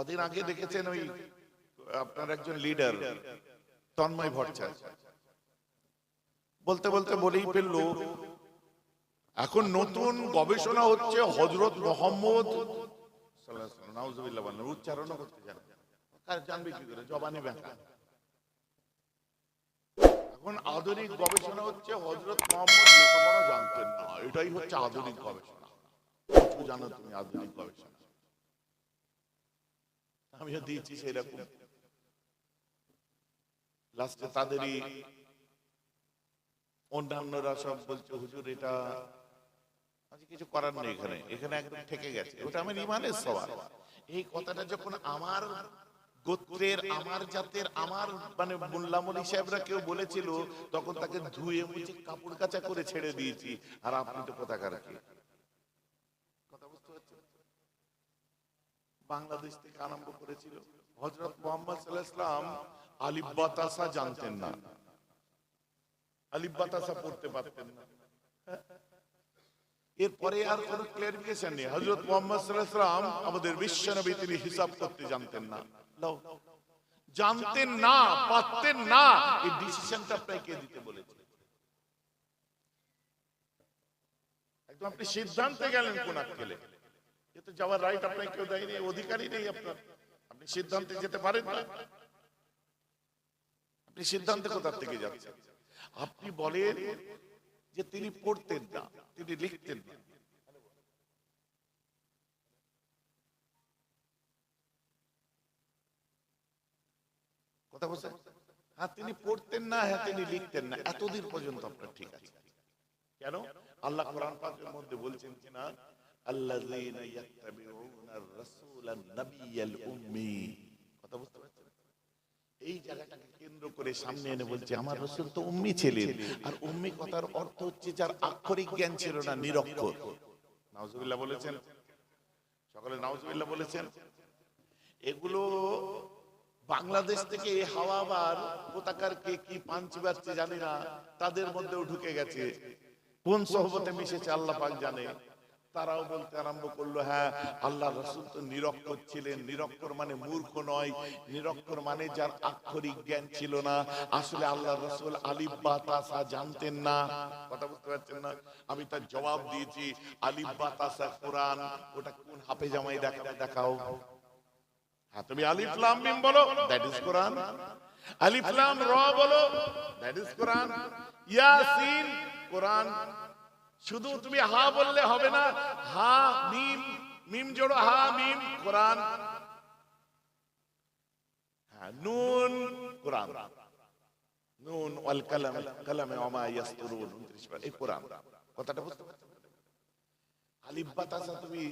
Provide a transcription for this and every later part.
কদিন আগে দেখেছেন ওই আপনার একজন লিডার তন্ময় ভট্টাচার্য। বলতে বলতে বলেই ফেলল এখন নতুন গবেষণা হচ্ছে হজরত মোহাম্মদ উচ্চারণও করতে জানে জানবে কি করে? জবানি ব্যাখ্যা। এখন আধুনিক গবেষণা হচ্ছে হজরত মোহাম্মদ লেখাপড়া জানতেন না। এটাই হচ্ছে আধুনিক গবেষণা। জানো তুমি আধুনিক গবেষণা। আমিও দিয়েছি সেরকম। লাস্টে তাদেরই অন্যান্যরা সব বলছে, হুজুর, এটা কিছু করার নেই এখানে। এখানে একদম থেকে গেছে। ওটা আমার ইমানের সওয়াল। এই কথাটা যখন আমার গোত্রের, আমার জাতের, আমার মানে মোল্লামলি সাহেবরা কেউ বলেছিল, তখন তাকে ধুয়ে মুছে কাপড় কাচা করে ছেড়ে দিয়েছি। আর আপনি তো কোথাকার কি কথা বুঝতে পারছেন? বাংলাদেশ থেকে আরম্ভ করেছিল। হজরত মোহাম্মদ সাল্লাহ ইসলাম আলিফ বাতাসা জানতেন না। আলিফ বাতাসা পড়তে পারতেন না। এরপরে আর নেই। হজরত মোহাম্মদ সাল্লাম আমাদের বিশ্ব নবী তিনি হিসাব করতে জানতেন না। জানতেন না, পারতেন না, এই ডিসিশনটা আপনাকে দিতে বলেছে। একদম আপনি সিদ্ধান্তে গেলেন কোন আক্কেলে। যাওয়ার রাইট আপনাকে কেউ দেয়নি অধিকারই নেই আপনার। আপনি সিদ্ধান্তে যেতে পারেন না। আপনি সিদ্ধান্তে কোথা থেকে যাচ্ছেন? আপনি বলেন যে তিনি পড়তেন না, তিনি লিখতেন না। কথা বলছেন হ্যাঁ তিনি পড়তেন না হ্যাঁ তিনি লিখতেন না। এতদিন পর্যন্ত আপনার ঠিক আছে। কেন? আল্লাহ কোরআন পাকের মধ্যে বলছেন কিনা ইয়াত্তাবিউনার রাসূলান নাবিয়াল উম্মি কথা বুঝতে পারছেন? এই জায়গাটাকে কেন্দ্র করে সামনে এনে বলছে, আমার রসুল তো উম্মি ছিলেন। আর উম্মি কথার অর্থ হচ্ছে যার আক্ষরিক জ্ঞান ছিল না, নিরক্ষর। নাউজুবিল্লাহ বলেছেন? সকলে নাউজুবিল্লাহ বলেছেন? এগুলো বাংলাদেশ থেকে এই হাওয়াবার কোথাকার কে কি পাঞ্চি বাজছে জানি না, তাদের মধ্যেও ঢুকে গেছে। কোন সহবতে মিশেছে, আল্লাহ পাক জানে। তারাও বলতে আরম্ভ করল হ্যাঁ আল্লাহ রসুল তো নিরক্ষর ছিলেন। নিরক্ষর মানে মূর্খ নয়। নিরক্ষর মানে যার আক্ষরিক জ্ঞান ছিল না। আসলে আল্লাহ রসুল আলিফ বা তাসা জানতেন না। কথা বুঝতে পারছেন না? আমি তার জবাব দিয়েছি, আলিফ বা তাসা কোরআন। ওটা কোন হাফে জামাই দেখা, দেখাও। হ্যাঁ তুমি আলিফ, লাম, মিম বলো দ্যাট ইজ কোরআন। আলিফ, লাম, র বলো that is Quran. Yasin, Quran. শুধু তুমি হা বললে হবে না, হা, মিম মিম জোড়ো, হা, মিম, কোরআন। হ্যাঁ নুন, কোরআন। নুন, ওয়াল কালাম, কালামে ওমা ইয়াসতুরুন 29 বার, এই কোরআন। কথাটা বুঝতে পারছেন? আলিফ বাতাসা তুমি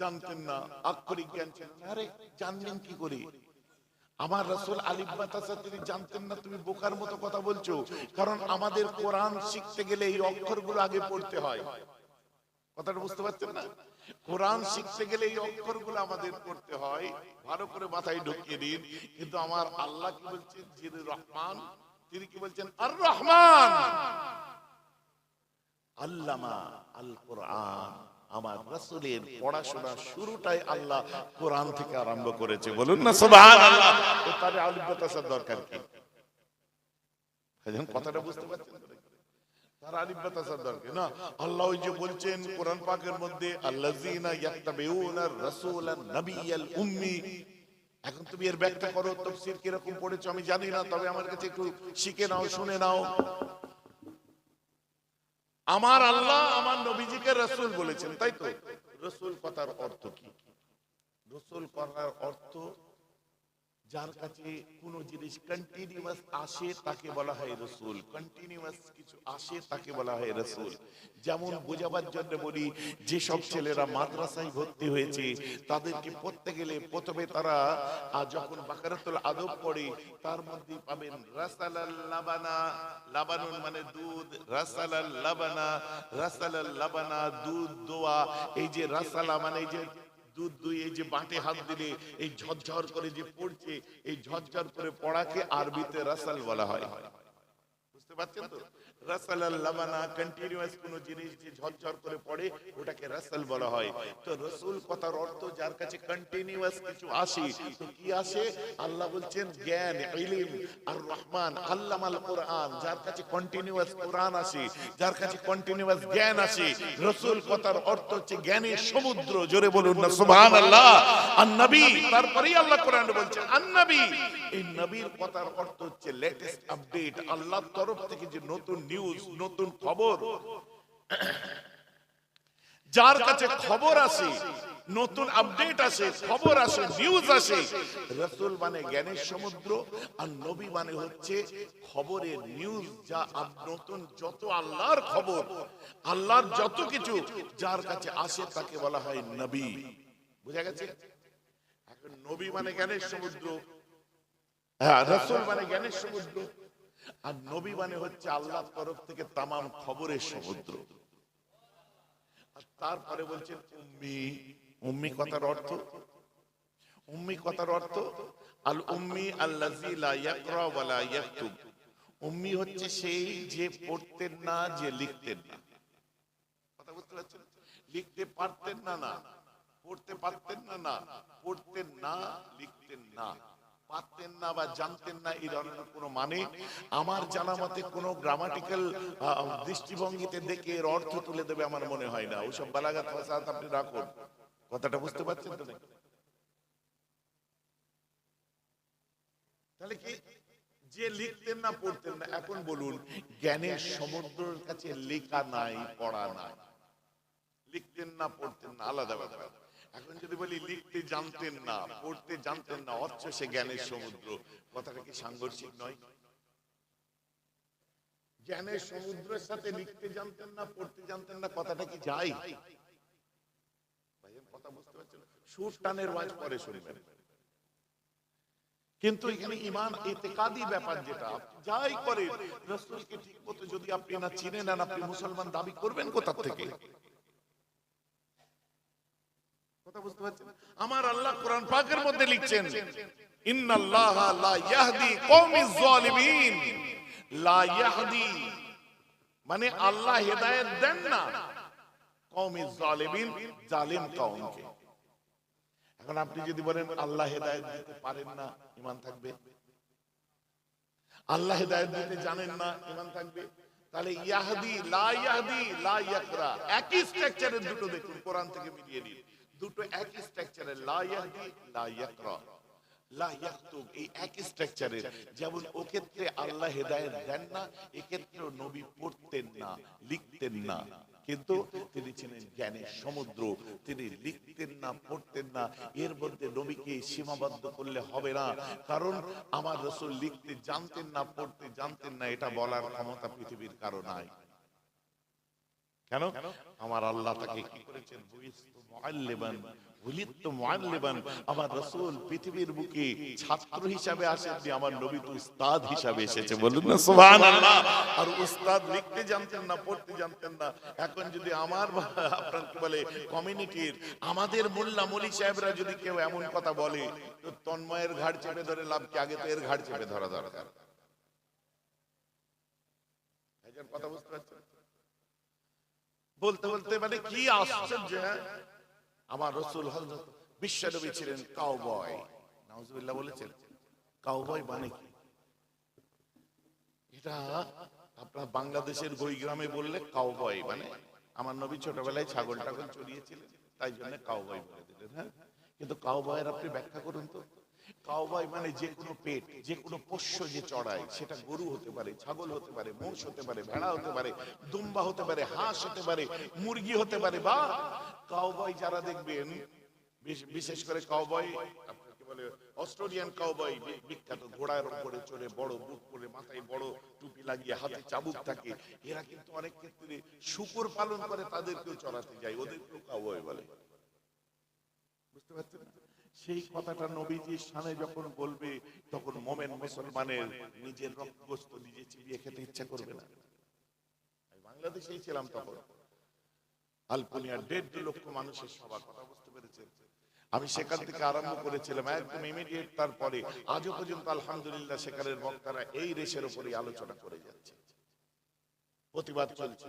জানতেন না, আক্ষরিক জ্ঞান ছিল আরে জানলেন কি করে? আমার রাসূল আলিফ তিনি জানতেন না, তুমি বোকার মতো কথা বলছো। কারণ আমাদের কোরআন শিখতে গেলে এই অক্ষরগুলো আগে পড়তে হয়। কথাটা বুঝতে পারছেন না? কোরআন শিখতে গেলে এই অক্ষরগুলো আমাদের পড়তে হয়। ভালো করে মাথায় ঢুকিয়ে দিন কিন্তু আমার আল্লাহ কি বলছেন? যিনি রহমান, তিনি কি বলছেন? আর রহমান আল্লামা আল কোরআন আমার রাসূলের পড়াশোনা শুরুটাই আল্লাহ কোরআন থেকে আরম্ভ করেছে। বলুন না সুবহানাল্লাহ। তো আলিফ দরকার কি? এখন কথাটা বুঝতে পারছেন তার আলিফ বাতাসার দরকার। না আল্লাহ ওই যে বলছেন কোরআন পাকের মধ্যে আল্লাযীনা ইয়াত্তাবিউনার রাসূলান নাবিয়াল উম্মি। এখন তুমি এর ব্যাখ্যা করো তাফসীর কীরকম পড়েছো আমি জানি না তবে আমার কাছে একটু শিখে নাও শুনে নাও। আমার আল্লাহ আমার নবীজিকে রসুল বলেছেন, তাই তো? রসুল কথার অর্থ কি? রসুল কথার অর্থ যার কাছে কোন জিনিস কন্টিনিউয়াস আসে তাকে বলা হয় রসুল। কন্টিনিউয়াস কিছু আসে তাকে বলা হয় রসুল। যেমন বোঝাবার জন্য বলি যেসব ছেলেরা মাদ্রাসায় ভর্তি হয়েছে তাদেরকে পড়তে গেলে প্রথমে তারা আহ, যখন বাকারাতুল আদব পড়ে তার মধ্যে পাবেন রাসালাল লাবানা। লাবানুন মানে দুধ রাসালাল লাবানা রাসালাল লাবানা দুধ দোয়া। এই যে রাসালা মানে এই যে দুধ দুই, এই যে বাটে হাত দিলে, এই ঝরঝর করে যে পড়ছে, এই ঝরঝর করে পড়াকে আরবিতে রাসাল বলা হয়। বুঝতে পারছেন তো? জ্ঞানের সমুদ্র। জোরে বলুন তারপরেই আল্লাহ বলছেন নবী নবীর কথার অর্থ হচ্ছে লেটেস্ট আপডেট আল্লাহর তরফ থেকে যে নতুন নিউজ নতুন খবর। যার কাছে খবর আসে নতুন আপডেট আসে খবর আসে নিউজ আসে রসুল মানে জ্ঞানের সমুদ্র আর নবী মানে হচ্ছে খবরের নিউজ যা নতুন যত আল্লাহর খবর, আল্লাহর যত কিছু যার কাছে আসে তাকে বলা হয় নবী। বুঝা গেছে? এখন নবী মানে জ্ঞানের সমুদ্র। হ্যাঁ রসুল মানে জ্ঞানের সমুদ্র। আর নবী মানে হচ্ছে আল্লাহর তরফ থেকে তামাম খবরের সমুদ্র। তারপরে বলছেন, উম্মি। উম্মি কথার অর্থ? উম্মি কথার অর্থ? আল উম্মি ইয়াকতুব। উম্মি হচ্ছে সেই যে পড়তেন না, যে লিখতেন না। লিখতে পারতেন না না, পড়তে পারতেন না না, পড়তেন না, লিখতেন না। পারতেন না বা জানতেন না এই ধরনের কোনো মানে আমার জানা মতে কোনো গ্রামাটিক্যাল দৃষ্টিভঙ্গিতে দেখে এর অর্থ তুলে দেবে আমার মনে হয় না। ওইসব বালাগাত ফাসাদ আপনি রাখুন। কথাটা বুঝতে পারছেন তো তাহলে কি যে লিখতেন না, পড়তেন না, এখন বলুন, জ্ঞানের সমুদ্রের কাছে লেখা নাই, পড়া নাই। লিখতেন না, পড়তেন না, আলাদা ব্যাপার। এখন যদি বলি লিখতে জানতেন না, পড়তে জানতেন না সে জ্ঞানের সমুদ্র। কথাটা কি সাংঘর্ষিক নয়? জ্ঞানের সমুদ্রের সাথে লিখতে জানতেন না, পড়তে জানতেন না, কথাটা কি যাই কথা বুঝতে পারছেন? সুর টানের ওয়াজ পরে শুনবেন। কিন্তু এখানে ইমান এতেকাদি ব্যাপার যেটা, যাই করে, রসুলকে ঠিক মতো যদি আপনি না চিনে নেন আপনি মুসলমান, দাবি করবেন কোথা থেকে? আমার আল্লাহ কোরআন পাকের মধ্যে লিখছেন মানে আল্লাহ হেদায়েত দেন না কওমিজ জালিমিন জালিম কওমকে এখন আপনি যদি বলেন, আল্লাহ হেদায়েত দিতে পারেন না, ঈমান থাকবে? আল্লাহ হেদায়েত দিতে জানেন না, ঈমান থাকবে? তাহলে ইয়াহদি, লা ইয়াহদি, লা ইয়াকরা, একই স্ট্রাকচারের দুটো দেখুন, কোরআন থেকে মিলিয়ে নিন। দুটো একই স্ট্রাকচারের লা লা যেমন আল্লাহ দেন না এক্ষেত্রে নবী পড়তেন না, লিখতেন না। কিন্তু তিনি ছিলেন জ্ঞানের সমুদ্র, তিনি লিখতেন না, পড়তেন না। এর মধ্যে নবীকে সীমাবদ্ধ করলে হবে না। কারণ আমার রসুল লিখতে জানতেন না, পড়তে জানতেন না, এটা বলার ক্ষমতা পৃথিবীর কারও নাই। কেন? আমার আল্লাহ তাকে কি করেছেন? বলে, কমিউনিটির আমাদের মোল্লা মলি সাহেবরা যদি কেউ এমন কথা বলে, তো তন্ময়ের ঘাড় চেপে ধরে লাভ কি? আগে তো এর ঘাড় চেপে ধরা ভাইজান, কথা বুঝতে পারছেন? বলতে বলতে মানে কি আশ্চর্য হ্যাঁ? আমার রসুল হযরত বিশ্বনবী ছিলেন কাউবয় নাউজুবিল্লাহ বলেছেন কাউবয় মানে কি? এটা আপনার বাংলাদেশের গ্রামে বললে কাউবয় মানে আমার নবী ছোটবেলায় ছাগল টাগল চড়িয়েছিলেন, তাই জন্য কাউবয় বলে দিলেন হ্যাঁ? কিন্তু কাউবয়ের আপনি ব্যাখ্যা করুন তো। কাউবয় মানে যে কোনো পেট, যে কোনো পোষ্য যে চড়ায় সেটা গরু হতে পারে, ছাগল হতে পারে, মোষ হতে পারে, ভেড়া হতে পারে, দুম্বা হতে পারে, হাঁস হতে পারে, মুরগি হতে পারে বা যারা দেখবেন বিশেষ করে অস্ট্রেলিয়ান বিখ্যাত ঘোড়ার উপরে চড়ে, বড় বুক করে, মাথায় বড় টুপি লাগিয়ে হাতে চাবুক থাকে, এরা কিন্তু অনেক ক্ষেত্রে শুকুর পালন করে, তাদেরকেও চড়াতে যায়, ওদেরকেও কাউবয় বলে বুঝতে পারছেন? সেই কথাটা নবীজির সামনে যখন বলবে, তখন মোমেন মুসলমানের নিজের রক্তগ্রস্ত নিজে চিবিয়ে খেতে ইচ্ছা করবে না। বাংলাদেশেই ছিলাম তখন। আলপনিয়া দেড় দু লক্ষ মানুষের সবার কথা বুঝতে পেরেছেন। আমি সেখান থেকে আরম্ভ করেছিলাম, একদম ইমিডিয়েট তারপরে আজও পর্যন্ত আলহামদুলিল্লাহ সেখানের বক্তারা এই রেশের উপরে আলোচনা করে যাচ্ছে। প্রতিবাদ চলছে।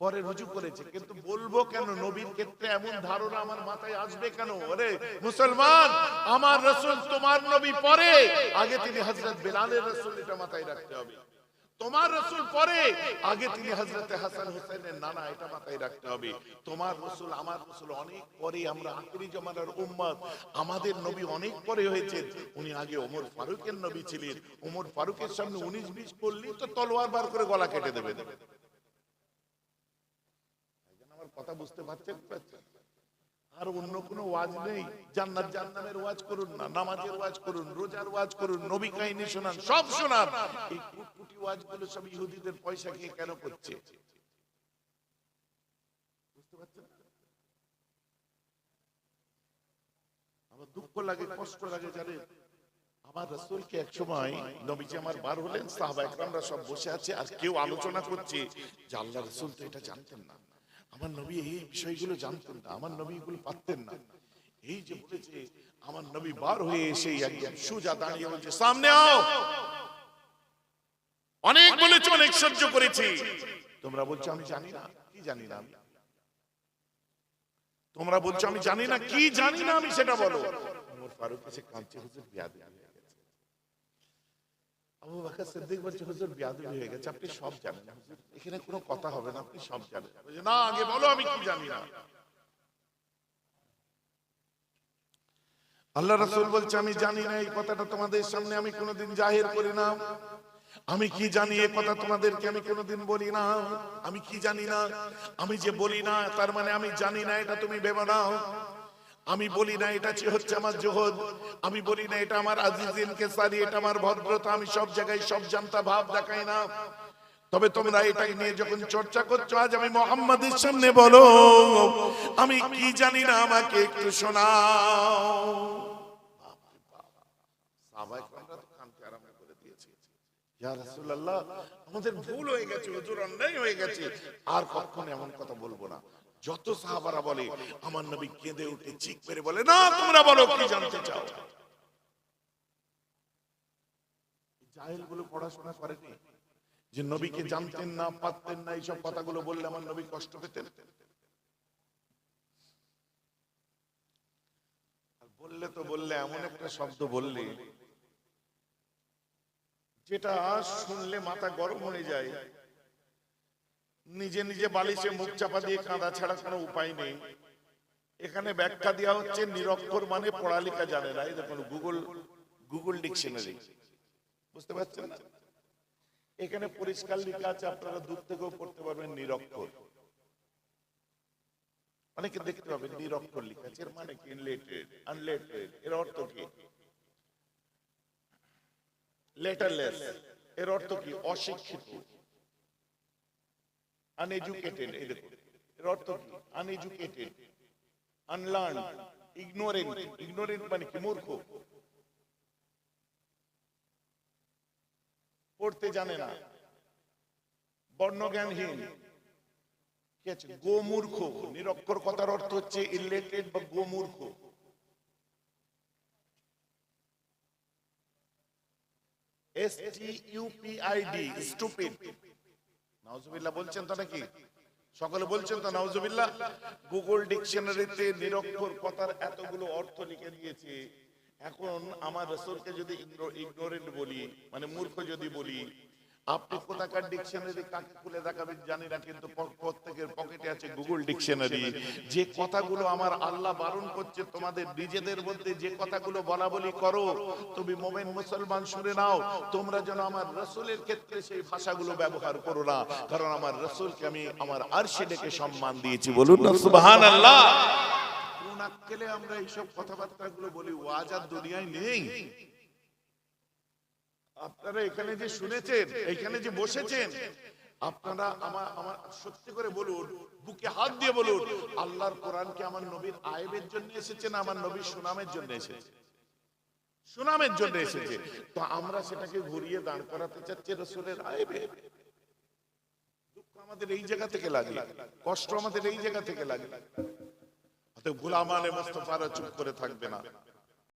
পরে রুজু করেছে, কিন্তু বলব কেন নবীর ক্ষেত্রে এমন ধারণা আমার মাথায় আসবে কেন? আরে মুসলমান, আমার রসুল তোমার নবী পরে। আগে তিনি হজরত বেলালের রসুল, এটা মাথায় রাখতে হবে। তোমার রসুল পরে, আগে তিনি হজরত হাসান হোসেনের নানা, এটা মাথায় রাখতে হবে। তোমার রসুল, আমার রসুল অনেক পরে আমরা আখরি জমানার উম্মত। আমাদের নবী অনেক পরে হয়েছে উনি আগে ওমর ফারুকের নবী ছিলেন। ওমর ফারুকের সামনে উনিশ বিশ করলেই তো তলোয়ার বার করে গলা কেটে দেবে আমার কথা বুঝতে পারছেন? আর অন্য কোনো ওয়াজ নেই। জান্নাত জান্নামের ওয়াজ করুন না, নামাজের ওয়াজ করুন, রোজার ওয়াজ করুন, নবী কাহিনী শোনান, সব শোনান। এই কুটকুটি ওয়াজগুলো সব ইহুদিদের পয়সা খেয়ে কেন করছে? আমার দুঃখ লাগে, কষ্ট লাগে জানেন আমার রসুলকে এক সময় নবীজি আমার বার হলেন সাহাবা একরামরা সব বসে আছে আর কেউ আলোচনা করছে যে আল্লাহ রসুল তো এটা জানতেন না। আমার নবী এই বিষয়গুলো জানতেন না, আমার নবী এগুলো পারতেন না। এই যে বলেছে, আমার নবী বার হয়ে এসে সুজা দাঁড়িয়ে বলছে, সামনে আও। অনেক বলেছে, অনেক সহ্য করেছি। তোমরা বলছো, আমি জানি না। কি জানি না আমি? তোমরা বলছো, আমি জানি না। কি জানি না আমি সেটা বলো। ওমর ফারুক এসে কাঁদছে, হুজুর গেছে আবু বকর সিদ্দিক বলছে, হুজুর হয়ে গেছে, আপনি সব জানেন। এখানে কোনো কথা হবে না, আপনি সব জানেন। না, আগে বলো, আমি কি জানি না? আল্লাহ রাসূল বলছে, আমি জানি না, এই কথাটা তোমাদের সামনে আমি কোনোদিন জাহির করি না। আমি কি জানি, এই কথা তোমাদেরকে আমি কোনোদিন বলি না। আমি কি জানি না, আমি যে বলি না, তার মানে আমি জানি না, এটা তুমি ভেবে নাও আমি বলি না এটা হচ্ছে আমার জোহদ, আমি বলি না এটা আমার আজিজিন কেসারি এটা আমার ভদ্রতা, আমি সব জায়গায় সব জানতা ভাব দেখাই না। তবে তোমরা এটাকে নিয়ে যখন চর্চা করছ, আজ আমি মোহাম্মদের সামনে বলো, আমি কি জানি না আমাকে একটু শোনাও। আমাদের ভুল হয়ে গেছে হয়ে গেছে। আর কখনো এমন কথা বলব না। যত সাহাবারা বলে, আমার নবী কেঁদে উঠে চিক মেরে বলে, না, তোমরা বলো কি জানতে চাও? জাহেলগুলো পড়াশোনা করেনি। যে নবীকে জানতেন না না, এইসব কথাগুলো বললে আমার নবী কষ্ট পেতেন। বললে তো বললে, এমন একটা শব্দ বললে, যেটা শুনলে মাথা গরম হয়ে যায়। নিজে নিজে বালিশে মুখ চাপা দিয়ে কাঁদা ছাড়া কোনো উপায় নেই। এখানে ব্যাখ্যা দেওয়া হচ্ছে নিরক্ষর মানে পড়ালেখা জানে না। এই দেখুন গুগল গুগল ডিকশনারি বুঝতে পারছেন না? এখানে পরিষ্কার লেখা আছে, আপনারা দূর থেকেও পড়তে পারবেন নিরক্ষর। অনেকে দেখতে পাবেন নিরক্ষর লেখা আছে। এর মানে কি? ইনলেটেড আনলেটেড এর অর্থ কি? লেটারলেস এর অর্থ কি? অশিক্ষিত। আনএডুকেটেড এই এর অর্থ কি আনএডুকেটেড আনলার্ন ইগনোরেন্ট ইগনোরেন্ট মানে কি মূর্খ পড়তে জানে না বর্ণজ্ঞানহীন কি আছে গোমূর্খ নিরক্ষর কথার অর্থ হচ্ছে ইলেটেড বা গোমূর্খ S T U P I D stupid নাউজুবিল্লাহ বলছেন তো নাকি? সকলে বলছেন তো নাউজুবিল্লাহ? গুগল ডিকশনারিতে নিরক্ষর কথার এতগুলো অর্থ লিখে দিয়েছে। এখন আমার রসুলকে যদি ইগনোরেন্ট বলি মানে মূর্খ যদি বলি আপনি কোথাকার ডিকশনারি কাকে খুলে দেখাবেন জানি না, কিন্তু প্রত্যেকের পকেটে আছে গুগল ডিকশনারি। যে কথাগুলো আমার আল্লাহ বারণ করছে, তোমাদের নিজেদের মধ্যে যে কথাগুলো বলা বলি করো। তুমি মোমেন মুসলমান, শুনে নাও। তোমরা যেন আমার রসুলের ক্ষেত্রে সেই ভাষাগুলো ব্যবহার করো না, কারণ আমার রসুলকে আমি আমার আরশে ডেকে সম্মান দিয়েছি। বলুন না, সুবহানাল্লাহ। কোন আক্কেলে আমরা এইসব কথাবার্তাগুলো বলি ওয়াজ আর দুনিয়ায় নেই? আপনারা এখানে যে শুনেছেন, এখানে যে বসেছেন, আপনারা আমার আমার, সত্যি করে বলুন, বুকে হাত দিয়ে বলুন, আল্লাহর কোরআন কি আমার নবীর আয়েবের জন্য এসেছে না আমার নবীর সুনামের জন্য এসেছে? সুনামের জন্য এসেছে। তো আমরা সেটাকে ঘুরিয়ে দাঁড় করাতে চাচ্ছি রসুলের আয়েবে। দুঃখ আমাদের এই জায়গা থেকে লাগে, কষ্ট আমাদের এই জায়গা থেকে লাগে। অতএব গুলামানে মোস্তফারা চুপ করে থাকবে না।